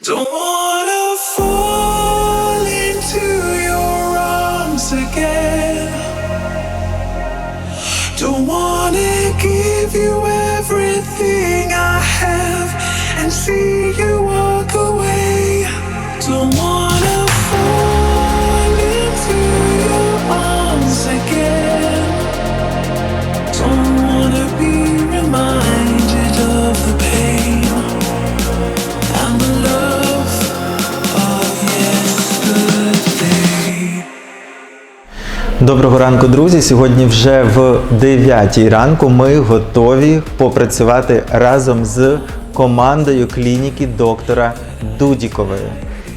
Don't wanna fall into your arms again. Don't wanna give you everything I have and see Доброго ранку, друзі. Сьогодні вже в 9 ранку ми готові попрацювати разом з командою клініки доктора Дудікової.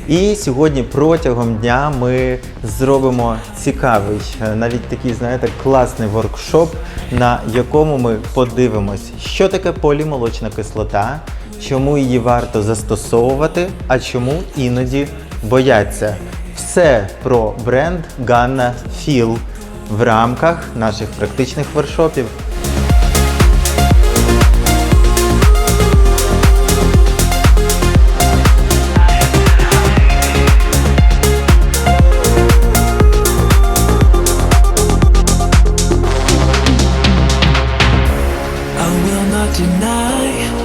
І сьогодні протягом дня ми зробимо цікавий, е, навіть такий, знаєте, класний воркшоп, на якому ми подивимось, що таке полімолочна кислота, чому її варто застосовувати, а чому іноді бояться все про бренд Ганна Філ в рамках наших практичних воршопів. Deny